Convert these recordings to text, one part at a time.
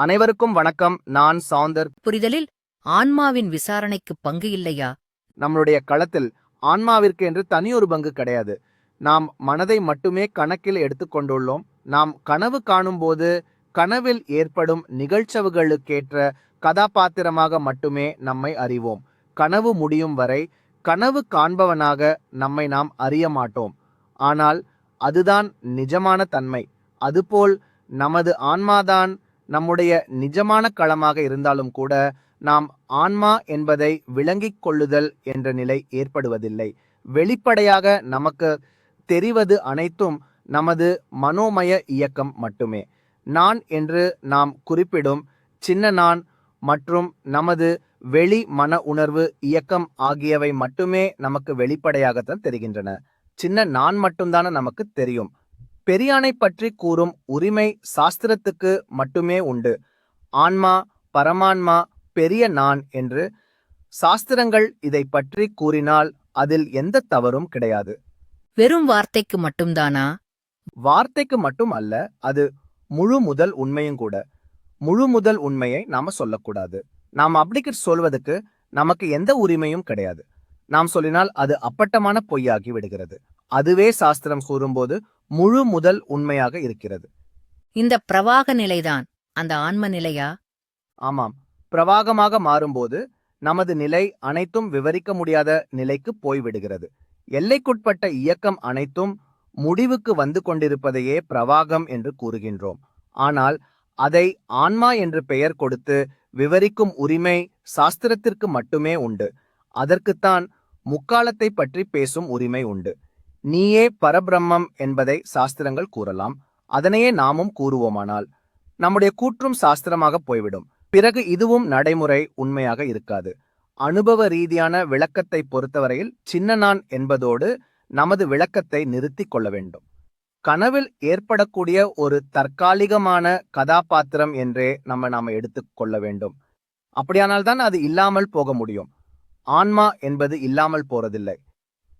அனைவருக்கும் வணக்கம். நான் சௌந்தர். புரிதலில் ஆன்மாவின் விசாரணைக்கு பங்கு இல்லையா? நம்மளுடைய களத்தில் ஆன்மாவிற்கு என்று தனியொரு பங்கு கிடையாது. நாம் மனதை மட்டுமே கணக்கில் எடுத்துக்கொண்டுள்ளோம். நாம் கனவு காணும்போது கனவில் ஏற்படும் நிகழ்ச்சவுகளுக்கேற்ற கதாபாத்திரமாக மட்டுமே நம்மை அறிவோம். கனவு முடியும் வரை கனவு காண்பவனாக நம்மை நாம் அறிய மாட்டோம். ஆனால் அதுதான் நிஜமான தன்மை. அதுபோல் நமது ஆன்மாதான் நம்முடைய நிஜமான களமாக இருந்தாலும் கூட நாம் ஆன்மா என்பதை விளங்கிக் கொள்ளுதல் என்ற நிலை ஏற்படுவதில்லை. வெளிப்படையாக நமக்கு தெரிவது அனைத்தும் நமது மனோமய இயக்கம் மட்டுமே. நான் என்று நாம் குறிப்பிடும் சின்ன நான் மற்றும் நமது வெளி மன உணர்வு இயக்கம் ஆகியவை மட்டுமே நமக்கு வெளிப்படையாகத்தான் தெரிகின்றன. சின்ன நான் மட்டும்தானே நமக்கு தெரியும். பெரியானை பற்றி கூறும் உரிமை சாஸ்திரத்துக்கு மட்டுமே உண்டு. ஆன்மா பரமான்மா பெரிய நான் என்று சாஸ்திரங்கள் இதை பற்றி கூறினால் அதில் எந்த தவறும் கிடையாது. வெறும் வார்த்தைக்கு மட்டும்தானா? வார்த்தைக்கு மட்டும் அல்ல அது முழு முதல் உண்மையும் கூட. முழு முதல் உண்மையை நாம சொல்லக்கூடாது. நாம் அப்படி சொல்வதற்கு நமக்கு எந்த உரிமையும் கிடையாது. நாம் சொல்லினால் அது அப்பட்டமான பொய்யாகி விடுகிறது. அதுவே சாஸ்திரம் கூறும்போது முழு முதல் உண்மையாக இருக்கிறது. இந்த பிரவாக நிலைதான். அந்த ஆன்ம நிலையா? ஆமாம். பிரவாகமாக மாறும்போது நமது நிலை அனைத்தும் விவரிக்க முடியாத நிலைக்கு போய்விடுகிறது. எல்லைக்குட்பட்ட இயக்கம் அனைத்தும் முடிவுக்கு வந்து கொண்டிருப்பதையே பிரவாகம் என்று கூறுகின்றோம். ஆனால் அதை ஆன்மா என்று பெயர் கொடுத்து விவரிக்கும் உரிமை சாஸ்திரத்திற்கு மட்டுமே உண்டு. அதற்குத்தான் முக்காலத்தை பற்றி பேசும் உரிமை உண்டு. நீயே பரபிரம்மம் என்பதை சாஸ்திரங்கள் கூறலாம். அதனையே நாமும் கூறுவோமானால் நம்முடைய கூற்றும் சாஸ்திரமாக போய்விடும். பிறகு இதுவும் நடைமுறை உண்மையாக இருக்காது. அனுபவ ரீதியான விளக்கத்தை பொறுத்தவரையில் சின்ன நான் என்பதோடு நமது விளக்கத்தை நிறுத்திக் கொள்ள வேண்டும். கனவில் ஏற்படக்கூடிய ஒரு தற்காலிகமான கதாபாத்திரம் என்றே நம்ம நாம எடுத்துக் கொள்ள வேண்டும். அப்படியானால் தான் அது இல்லாமல் போக முடியும். ஆன்மா என்பது இல்லாமல் போறதில்லை.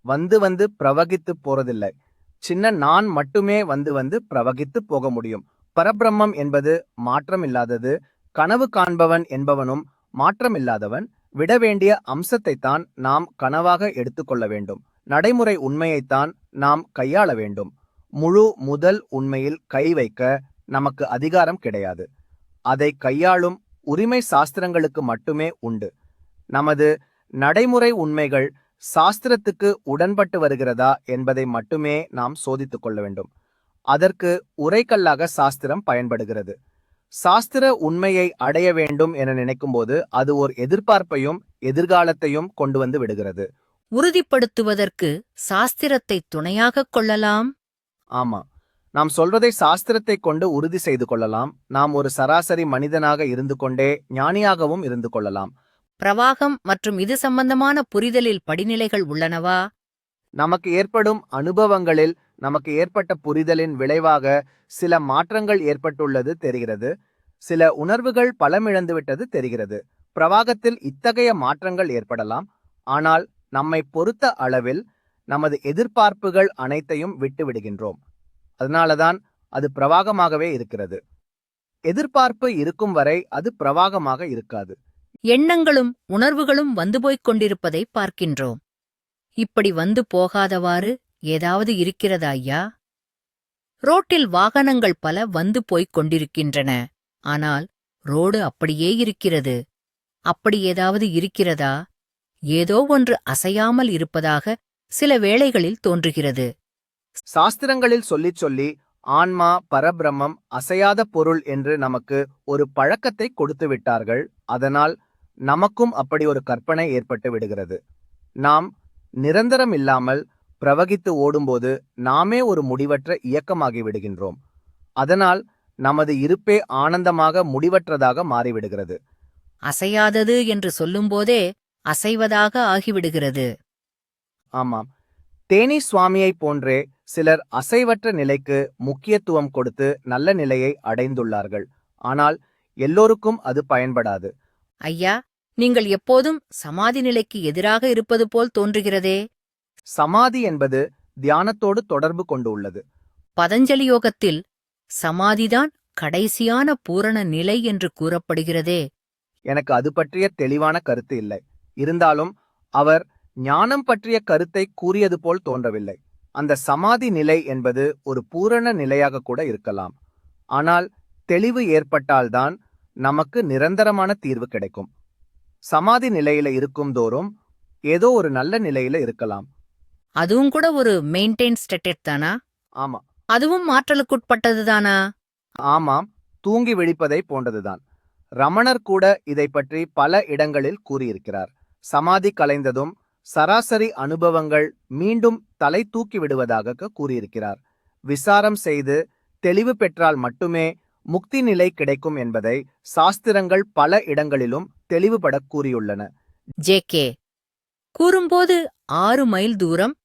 வந்து வந்து பிரவகித்து போறதில்லை. சின்ன நான் மட்டுமே வந்து வந்து பிரவகித்து போக முடியும். பரபிரம்மம் என்பது மாற்றமில்லாதது கனவு காண்பவன் என்பவனும் மாற்றமில்லாதவன் விட வேண்டிய அம்சத்தைத்தான் நாம் கனவாக எடுத்துக்கொள்ள வேண்டும். நடைமுறை உண்மையைத்தான் நாம் கையாள வேண்டும். முழு முதல் உண்மையில் கை வைக்க நமக்கு அதிகாரம் கிடையாது. அதை கையாளும் உரிமை சாஸ்திரங்களுக்கு மட்டுமே உண்டு. நமது நடைமுறை உண்மைகள் சாஸ்திரத்துக்கு உடன்பட்டு வருகிறதா என்பதை மட்டுமே நாம் சோதித்துக் கொள்ள வேண்டும். அதற்கு உரைக்கல்லாக சாஸ்திரம் பயன்படுகிறது. சாஸ்திர உண்மையை அடைய வேண்டும் என நினைக்கும்போது அது ஒரு எதிர்பார்ப்பையும் எதிர்காலத்தையும் கொண்டு வந்து விடுகிறது. உறுதிப்படுத்துவதற்கு சாஸ்திரத்தை துணையாகக் கொள்ளலாம்? ஆமா. நாம் சொல்வதை சாஸ்திரத்தை கொண்டு உறுதி செய்து கொள்ளலாம். நாம் ஒரு சராசரி மனிதனாக இருந்து கொண்டே ஞானியாகவும் இருந்து கொள்ளலாம். பிரவாகம் மற்றும் இது சம்பந்தமான புரிதலில் படிநிலைகள் உள்ளனவா? நமக்கு ஏற்படும் அனுபவங்களில் நமக்கு ஏற்பட்ட புரிதலின் விளைவாக சில மாற்றங்கள் ஏற்பட்டுள்ளது தெரிகிறது. சில உணர்வுகள் பலமிழந்துவிட்டது தெரிகிறது. பிரவாகத்தில் இத்தகைய மாற்றங்கள் ஏற்படலாம். ஆனால் நம்மை பொறுத்த அளவில் நமது எதிர்பார்ப்புகள் அனைத்தையும் விட்டுவிடுகின்றோம். அதனாலதான் அது பிரவாகமாகவே இருக்கிறது. எதிர்பார்ப்பு இருக்கும் வரை அது பிரவாகமாக இருக்காது. எண்ணங்களும் உணர்வுகளும் வந்து போய்க் கொண்டிருப்பதை பார்க்கின்றோம். இப்படி வந்து போகாதவாறு ஏதாவது இருக்கிறதா ஐயா? ரோட்டில் வாகனங்கள் பல வந்து போய்க் கொண்டிருக்கின்றன. ஆனால் ரோடு அப்படியே இருக்கிறது. அப்படி ஏதாவது இருக்கிறதா? ஏதோ ஒன்று அசையாமல் இருப்பதாக சில வேளைகளில் தோன்றுகிறது. சாஸ்திரங்களில் சொல்லிச் சொல்லி ஆன்மா பரபிரம்மம் அசையாத பொருள் என்று நமக்கு ஒரு பழக்கத்தை கொடுத்து விட்டார்கள் அதனால் நமக்கும் அப்படி ஒரு கற்பனை ஏற்பட்டு விடுகிறது. நாம் நிரந்தரம் இல்லாமல் பிரவகித்து ஓடும்போது நாமே ஒரு முடிவற்ற இயக்கமாகி விடுகின்றோம். அதனால் நமது இருப்பே ஆனந்தமாக முடிவற்றதாக மாறிவிடுகிறது. அசையாதது என்று சொல்லும்போதே அசைவதாக ஆகிவிடுகிறது. ஆமாம். தேனி சுவாமியைப் போன்றே சிலர் அசைவற்ற நிலைக்கு முக்கியத்துவம் கொடுத்து நல்ல நிலையை அடைந்துள்ளார்கள். ஆனால் எல்லோருக்கும் அது பயன்படாது. ஐயா நீங்கள் எப்போதும் சமாதி நிலைக்கு எதிராக இருப்பது போல் தோன்றுகிறதே. சமாதி என்பது தியானத்தோடு தொடர்பு கொண்டு உள்ளது பதஞ்சலி யோகத்தில் சமாதிதான் கடைசியான பூரண நிலை என்று கூறப்படுகிறதே. எனக்கு அது பற்றிய தெளிவான கருத்து இல்லை. இருந்தாலும் அவர் ஞானம் பற்றிய கருத்தை கூறியது போல் தோன்றவில்லை. அந்த சமாதி நிலை என்பது ஒரு பூரண நிலையாக கூட இருக்கலாம். ஆனால் தெளிவு ஏற்பட்டால்தான் நமக்கு நிரந்தரமான தீர்வு கிடைக்கும். சமாதி நிலையில இருக்கும் தோறும் ஏதோ ஒரு நல்ல நிலையில இருக்கலாம். அதுவும் கூட ஒரு மெயின்டைன் ஸ்டேட்டட் தானா? ஆமா. அதுவும் மாற்றலுக்குட்பட்டதுதானா ஆமாம். தூங்கி விழிப்பதை போன்றதுதான். ரமணர் கூட இதை பற்றி பல இடங்களில் கூறியிருக்கிறார். சமாதி கலைந்ததும் சராசரி அனுபவங்கள் மீண்டும் தலை தூக்கி விடுவதாக கூறியிருக்கிறார். விசாரம் செய்து தெளிவு பெற்றால் மட்டுமே முக்தி நிலை கிடைக்கும் என்பதை சாஸ்திரங்கள் பல இடங்களிலும் தெளிவுபட கூறியுள்ளன. J K. கூறும்போது ஆறு மைல் தூரம்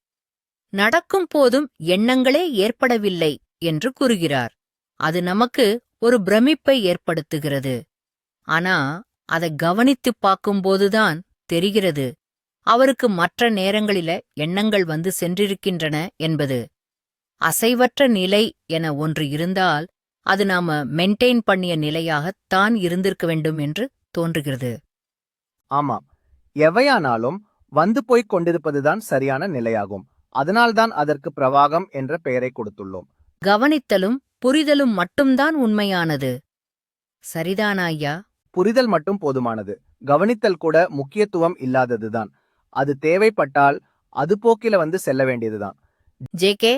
நடக்கும் போதும் எண்ணங்களே ஏற்படவில்லை என்று கூறுகிறார். அது நமக்கு ஒரு பிரமிப்பை ஏற்படுத்துகிறது. ஆனா அதை கவனித்துப் பார்க்கும்போதுதான் தெரிகிறது அவருக்கு மற்ற நேரங்களில எண்ணங்கள் வந்து சென்றிருக்கின்றன என்பது. அசைவற்ற நிலை என ஒன்று இருந்தால் அது நாம மெயின்டைன் பண்ணிய நிலையாகத்தான் இருந்திருக்க வேண்டும் என்று தோன்றுகிறது. ஆமாம். எவையானாலும் வந்து போய்க் கொண்டிருப்பதுதான் சரியான நிலையாகும். அதனால்தான் அதற்கு பிரவாகம் என்ற பெயரை கொடுத்துள்ளோம். கவனித்தலும் புரிதலும் மட்டும்தான் உண்மையானது. சரிதானா ஐயா? புரிதல் மட்டும் போதுமானது. கவனித்தல் கூட முக்கியத்துவம் இல்லாததுதான். அது தேவைப்பட்டால் அது போக்கில வந்து செல்ல வேண்டியதுதான். ஜேகே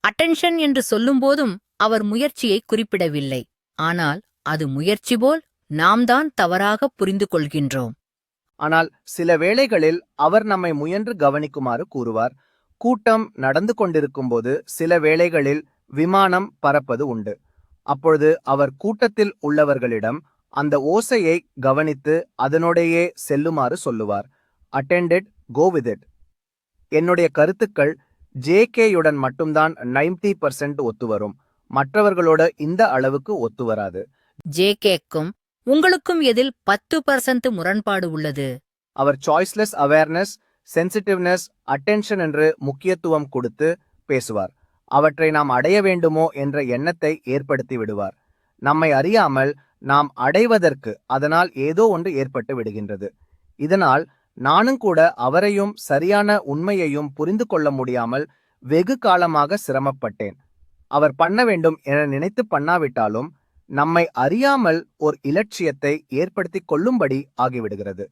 அட்டென்ஷன் என்று சொல்லும்போதும் அவர் முயற்சியை குறிப்பிடவில்லை. ஆனால் அது முயற்சி போல் நாம் தான் தவறாக புரிந்து கொள்கின்றோம். ஆனால் சில வேளைகளில் அவர் நம்மை முயன்று கவனிக்குமாறு கூறுவார். கூட்டம் நடந்து கொண்டிருக்கும்போது சில வேளைகளில் விமானம் பறப்பது உண்டு. அப்பொழுது அவர் கூட்டத்தில் உள்ளவர்களிடம் அந்த ஓசையை கவனித்து அதனோடையே செல்லுமாறு சொல்லுவார். அட்டெண்டட் கோ வித் இட் என்னுடைய கருத்துக்கள் ஜேகேயுடன் மட்டும்தான் 90% பர்சன்ட் ஒத்துவரும். மற்றவர்களோட இந்த அளவுக்கு ஒத்துவராது ஜேகேக்கும் உங்களுக்கும் எதில் பத்து பர்சன்ட் முரண்பாடு உள்ளது? அவர் சாய்ஸ்லெஸ் அவேர்னஸ் சென்சிட்டிவ்னஸ் அட்டென்ஷன் என்று முக்கியத்துவம் கொடுத்து பேசுவார். அவற்றை நாம் அடைய வேண்டுமோ என்ற எண்ணத்தை ஏற்படுத்தி விடுவார். நம்மை அறியாமல் நாம் அடைவதற்கு அதனால் ஏதோ ஒன்று ஏற்பட்டு விடுகின்றது. இதனால் நானும் கூட அவரையும் சரியான உண்மையையும் புரிந்து கொள்ள முடியாமல் வெகு காலமாக சிரமப்பட்டேன். அவர் பண்ண வேண்டும் என நினைத்து பண்ணாவிட்டாலும் நம்மை அறியாமல் ஒரு இலட்சியத்தை ஏற்படுத்திக் கொள்ளும்படி ஆகிவிடுகிறது.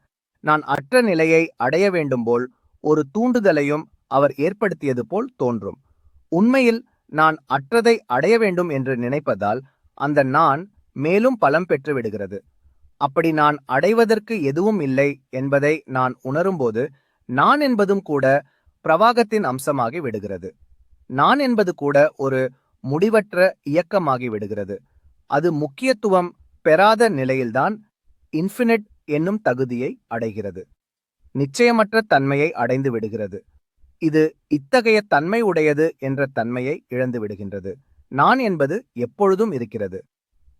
நான் அற்ற நிலையை அடைய வேண்டும் போல் ஒரு தூண்டுதலையும் அவர் ஏற்படுத்தியது போல் தோன்றும். உண்மையில் நான் அற்றதை அடைய வேண்டும் என்று நினைப்பதால் அந்த நான் மேலும் பலம் பெற்று விடுகிறது. அப்படி நான் அடைவதற்கு எதுவும் இல்லை என்பதை நான் உணரும்போது நான் என்பதும் கூட பிரவாகத்தின் அம்சமாகி விடுகிறது. நான் என்பது கூட ஒரு முடிவற்ற இயக்கமாகிவிடுகிறது அது முக்கியத்துவம் பெறாத நிலையில்தான் இன்ஃபினிட் என்னும் தகுதியை அடைகிறது. நிச்சயமற்ற தன்மையை அடைந்து விடுகிறது. இது இத்தகைய தன்மை உடையது என்ற தன்மையை இழந்து விடுகின்றது. நான் என்பது எப்பொழுதும் இருக்கிறது.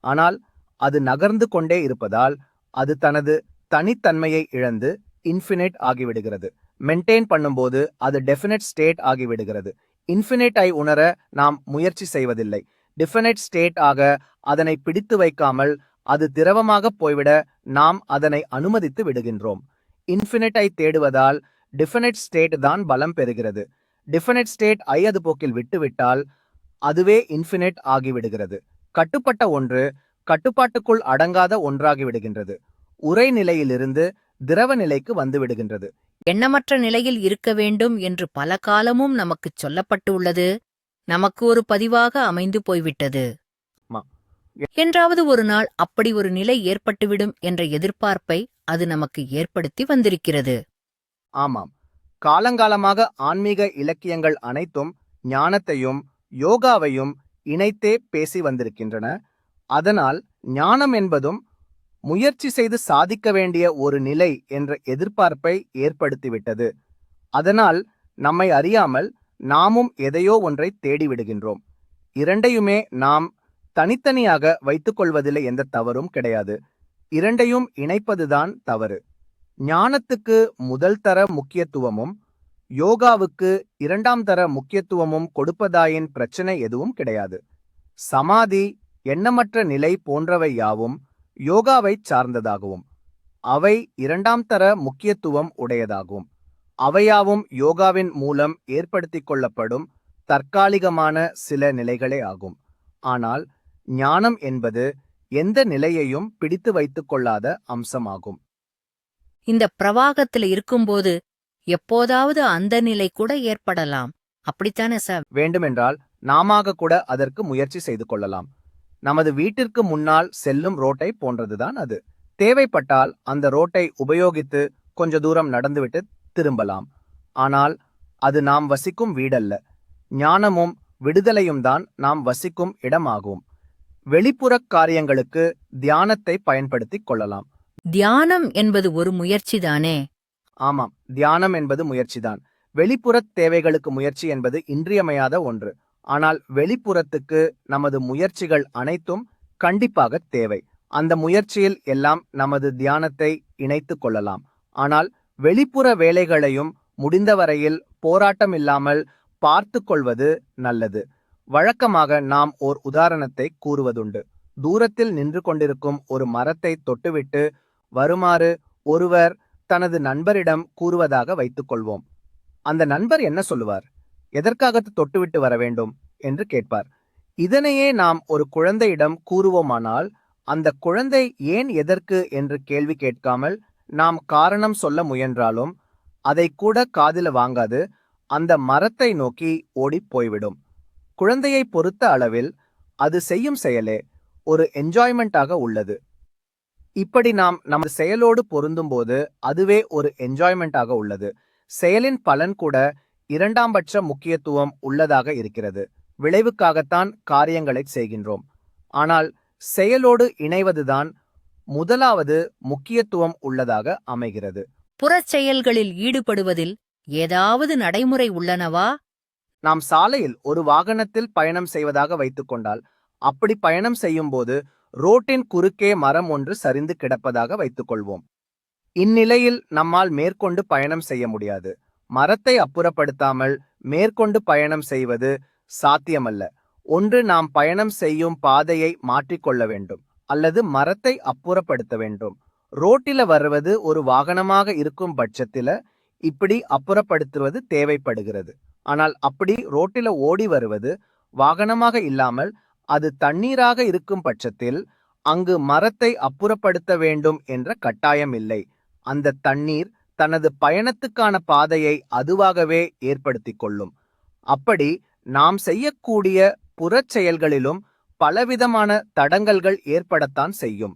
ஆனால் அது நகர்ந்து கொண்டே இருப்பதால் அது தனது தனித்தன்மையை இழந்து இன்ஃபினிட் ஆகிவிடுகிறது. மெயின்டைன் பண்ணும்போது அது டெஃபினட் ஸ்டேட் ஆகிவிடுகிறது. இன்ஃபினைட் ஐ உணர நாம் முயற்சி செய்வதில்லை. டிஃபினைட் ஸ்டேட் ஆக அதனை பிடித்து வைக்காமல் அது திரவமாக போய்விட நாம் அதனை அனுமதித்து விடுகின்றோம். இன்ஃபினிட் ஐ தேடுவதால் டிஃபினைட் ஸ்டேட் தான் பலம் பெறுகிறது. டிஃபினைட் ஸ்டேட் ஐ அது போக்கில் விட்டுவிட்டால் அதுவே இன்ஃபினிட் ஆகிவிடுகிறது. கட்டுப்பட்ட ஒன்று கட்டுப்பாட்டுக்குள் அடங்காத ஒன்றாகிவிடுகின்றது உரை நிலையிலிருந்து திரவ நிலைக்கு வந்துவிடுகின்றது எண்ணமற்ற நிலையில் இருக்க வேண்டும் என்று பல காலமும் நமக்குச் சொல்லப்பட்டு உள்ளது நமக்கு ஒரு பதிவாக அமைந்து போய்விட்டது. என்றாவது ஒரு நாள் அப்படி ஒரு நிலை ஏற்பட்டுவிடும் என்ற எதிர்பார்ப்பை அது நமக்கு ஏற்படுத்தி வந்திருக்கிறது. ஆமாம். காலங்காலமாக ஆன்மீக இலக்கியங்கள் அனைத்தும் ஞானத்தையும் யோகாவையும் இணைத்தே பேசி வந்திருக்கின்றன. அதனால் ஞானம் என்பதும் முயற்சி செய்து சாதிக்க வேண்டிய ஒரு நிலை என்ற எதிர்பார்ப்பை ஏற்படுத்திவிட்டது. அதனால் நம்மை அறியாமல் நாமும் எதையோ ஒன்றை தேடிவிடுகின்றோம் இரண்டையுமே நாம் தனித்தனியாக வைத்துக்கொள்வதில் எந்த தவறும் கிடையாது. இரண்டையும் இணைப்பதுதான் தவறு. ஞானத்துக்கு முதல் தர முக்கியத்துவமும் யோகாவுக்கு இரண்டாம் தர முக்கியத்துவமும் கொடுப்பதாயின் பிரச்சனை எதுவும் கிடையாது. சமாதி எண்ணமற்ற நிலை போன்றவை யாவும் யோகாவைச் சார்ந்ததாகவும் அவை இரண்டாம் தர முக்கியத்துவம் உடையதாகும் அவையாவும் யோகாவின் மூலம் ஏற்படுத்திக் கொள்ளப்படும் தற்காலிகமான சில நிலைகளே ஆகும். ஆனால் ஞானம் என்பது எந்த நிலையையும் பிடித்து வைத்துக் கொள்ளாத அம்சமாகும். இந்த பிரவாகத்துல இருக்கும்போது எப்போதாவது அந்த நிலை கூட ஏற்படலாம். அப்படித்தானே சார்? வேண்டுமென்றால் நாமாக கூட அதற்கு முயற்சி செய்து கொள்ளலாம். நமது வீட்டிற்கு முன்னால் செல்லும் ரோட்டை போன்றதுதான் அது. தேவைப்பட்டால் அந்த ரோட்டை உபயோகித்து கொஞ்ச தூரம் நடந்துவிட்டு திரும்பலாம். ஆனால் அது நாம் வசிக்கும் வீடல்ல. ஞானமும் விடுதலையும் தான் நாம் வசிக்கும் இடமாகும். வெளிப்புறக் காரியங்களுக்கு தியானத்தை பயன்படுத்திக் கொள்ளலாம். தியானம் என்பது ஒரு முயற்சிதானே ஆமாம் தியானம் என்பது முயற்சிதான் வெளிப்புறத் தேவைகளுக்கு முயற்சி என்பது இன்றியமையாத ஒன்று. ஆனால் வெளிப்புறத்துக்கு நமது முயற்சிகள் அனைத்தும் கண்டிப்பாக தேவை. அந்த முயற்சியில் எல்லாம் நமது தியானத்தை இணைத்துக் கொள்ளலாம். ஆனால் வெளிப்புற வேலைகளையும் முடிந்தவரையில் போராட்டம் இல்லாமல் பார்த்து கொள்வது நல்லது. வழக்கமாக நாம் ஓர் உதாரணத்தை கூறுவதுண்டு. தூரத்தில் நின்று கொண்டிருக்கும் ஒரு மரத்தை தொட்டுவிட்டு வருமாறு ஒருவர் தனது நண்பரிடம் கூறுவதாக வைத்துக் கொள்வோம். அந்த நண்பர் என்ன சொல்லுவார்? எதற்காக தொட்டுவிட்டு வர வேண்டும் என்று கேட்பார். இதனையே நாம் ஒரு குழந்தையிடம் கூறுவோமானால் அந்த குழந்தை ஏன் எதற்கு என்று கேள்வி கேட்காமல் நாம் காரணம் சொல்ல முயன்றாலும் அதை கூட காதில வாங்காது அந்த மரத்தை நோக்கி ஓடிப் போய்விடும். குழந்தையை பொறுத்த அளவில் அது செய்யும் செயலே ஒரு என்ஜாய்மெண்டாக உள்ளது. இப்படி நாம் நமது செயலோடு பொருந்தும்போது அதுவே ஒரு என்ஜாய்மெண்டாக உள்ளது. செயலின் பலன் கூட இரண்டாம் பட்ச முக்கியத்துவம் உள்ளதாக இருக்கிறது. விளைவுக்காகத்தான் காரியங்களை செய்கின்றோம். ஆனால் செயலோடு இணைவதுதான் முதலாவது முக்கியத்துவம் உள்ளதாக அமைகிறது. புறச் செயல்களில் ஈடுபடுவதில் ஏதாவது நடைமுறை உள்ளனவா? நாம் சாலையில் ஒரு வாகனத்தில் பயணம் செய்வதாக வைத்துக்கொண்டால் அப்படி பயணம் செய்யும்போது ரோட்டின் குறுக்கே மரம் ஒன்று சரிந்து கிடப்பதாக வைத்துக்கொள்வோம் இந்நிலையில் நம்மால் மேற்கொண்டு பயணம் செய்ய முடியாது. மரத்தை அப்புறப்படுத்தாமல் மேற்கொண்டு பயணம் செய்வது சாத்தியமல்ல. ஒன்று நாம் பயணம் செய்யும் பாதையை மாற்றிக்கொள்ள வேண்டும் அல்லது மரத்தை அப்புறப்படுத்த வேண்டும். ரோட்டில வருவது ஒரு வாகனமாக இருக்கும் பட்சத்தில இப்படி அப்புறப்படுத்துவது தேவைப்படுகிறது. ஆனால் அப்படி ரோட்டில ஓடி வருவது வாகனமாக இல்லாமல் அது தண்ணீராக இருக்கும் பட்சத்தில் அங்கு மரத்தை அப்புறப்படுத்த வேண்டும் என்ற கட்டாயம் இல்லை. அந்த தண்ணீர் தனது பயணத்துக்கான பாதையை அதுவாகவே ஏற்படுத்திக் கொள்ளும். அப்படி நாம் செய்யக்கூடிய புறச் செயல்களிலும் பலவிதமான தடங்கல்கள் ஏற்படத்தான் செய்யும்.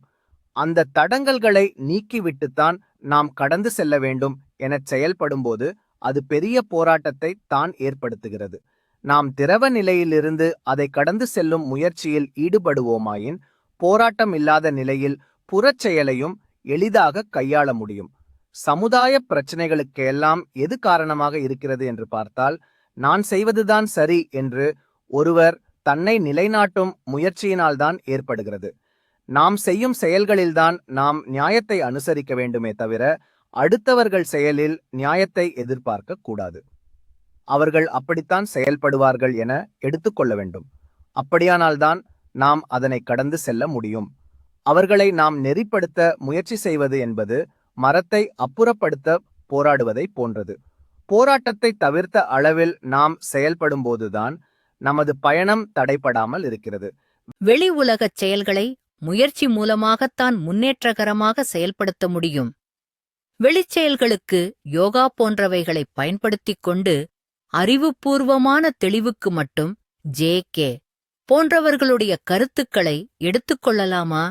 அந்த தடங்கல்களை நீக்கிவிட்டுத்தான் நாம் கடந்து செல்ல வேண்டும் எனச் செயல்படும்போது அது பெரிய போராட்டத்தை தான் ஏற்படுத்துகிறது. நாம் திரவ நிலையிலிருந்து அதை கடந்து செல்லும் முயற்சியில் ஈடுபடுவோமாயின் போராட்டம் இல்லாத நிலையில் புறச் செயலையும் எளிதாக கையாள முடியும். சமுதாய பிரச்சனைகளுக்கெல்லாம் எது காரணமாக இருக்கிறது என்று பார்த்தால் நான் செய்வதுதான் சரி என்று ஒருவர் தன்னை நிலைநாட்டும் முயற்சியினால்தான் ஏற்படுகிறது. நாம் செய்யும் செயல்களில்தான் நாம் நியாயத்தை அனுசரிக்க வேண்டுமே தவிர அடுத்தவர்கள் செயலில் நியாயத்தை எதிர்பார்க்க கூடாது. அவர்கள் அப்படித்தான் செயல்படுவார்கள் என எடுத்துக்கொள்ள வேண்டும். அப்படியானால்தான் நாம் அதனை கடந்து செல்ல முடியும். அவர்களை நாம் நெறிப்படுத்த முயற்சி செய்வது என்பது மரத்தை அப்புறப்படுத்த போராடுவதை போன்றது. போராட்டத்தை தவிர்த்த அளவில் நாம் செயல்படும்போதுதான் நமது பயணம் தடைப்படாமல் இருக்கிறது. வெளி உலகச் செயல்களை முயற்சி மூலமாகத்தான் முன்னேற்றகரமாக செயல்படுத்த முடியும். வெளிச்செயல்களுக்கு யோகா போன்றவைகளை பயன்படுத்திக் கொண்டு அறிவுபூர்வமான தெளிவுக்கு மட்டும் ஜே கே போன்றவர்களுடைய கருத்துக்களை எடுத்துக்கொள்ளலாமா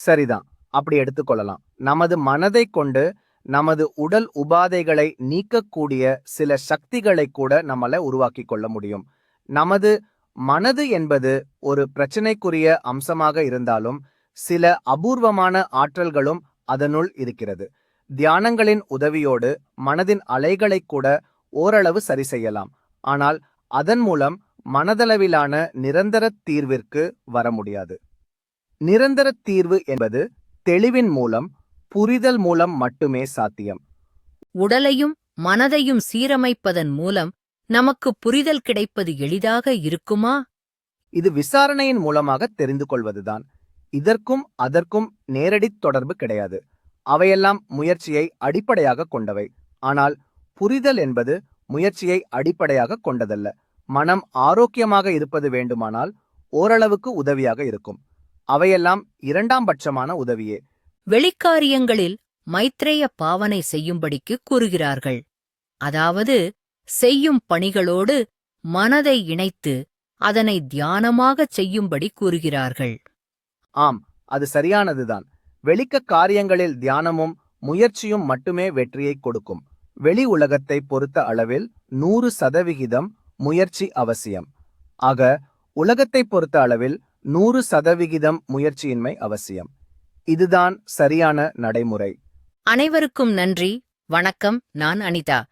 சரிதான். அப்படி எடுத்துக்கொள்ளலாம். நமது மனதை கொண்டு நமது உடல் உபாதைகளை நீக்கக்கூடிய சில சக்திகளை கூட நம்மள உருவாக்கி கொள்ள முடியும். நமது மனது என்பது ஒரு பிரச்சனைக்குரிய அம்சமாக இருந்தாலும் சில அபூர்வமான ஆற்றல்களும் அதனுள் இருக்கிறது. தியானங்களின் உதவியோடு மனதின் அலைகளை கூட ஓரளவு சரி செய்யலாம். ஆனால் அதன் மூலம் மனதளவிலான நிரந்தர தீர்விற்கு வர முடியாது. நிரந்தர தீர்வு என்பது தெளிவின் மூலம் புரிதல் மூலம் மட்டுமே சாத்தியம். உடலையும் மனதையும் சீரமைப்பதன் மூலம் நமக்கு புரிதல் கிடைப்பது எளிதாக இருக்குமா? இது விசாரணையின் மூலமாக தெரிந்து கொள்வதுதான். இதற்கும் அதற்கும் நேரடி தொடர்பு கிடையாது. அவையெல்லாம் முயற்சியை அடிப்படையாக கொண்டவை. ஆனால் புரிதல் என்பது முயற்சியை அடிப்படையாக கொண்டதல்ல. மனம் ஆரோக்கியமாக இருப்பது வேண்டுமானால் ஓரளவுக்கு உதவியாக இருக்கும். அவையெல்லாம் இரண்டாம் பட்சமான உதவியே. வெளிக்காரியங்களில் மைத்ரேய பாவனை செய்யும்படிக்கு கூறுகிறார்கள். அதாவது செய்யும் பணிகளோடு மனதை இணைத்து அதனை தியானமாகச் செய்யும்படி கூறுகிறார்கள். ஆம் அது சரியானதுதான். வெளிக்க காரியங்களில் தியானமும் முயற்சியும் மட்டுமே வெற்றியை கொடுக்கும். வெளி உலகத்தை பொறுத்த அளவில் நூறு சதவிகிதம் முயற்சி அவசியம். ஆக உலகத்தை பொறுத்த அளவில் நூறு சதவிகிதம் முயற்சியின்மை அவசியம். இதுதான் சரியான நடைமுறை. அனைவருக்கும் நன்றி. வணக்கம். நான் அனிதா.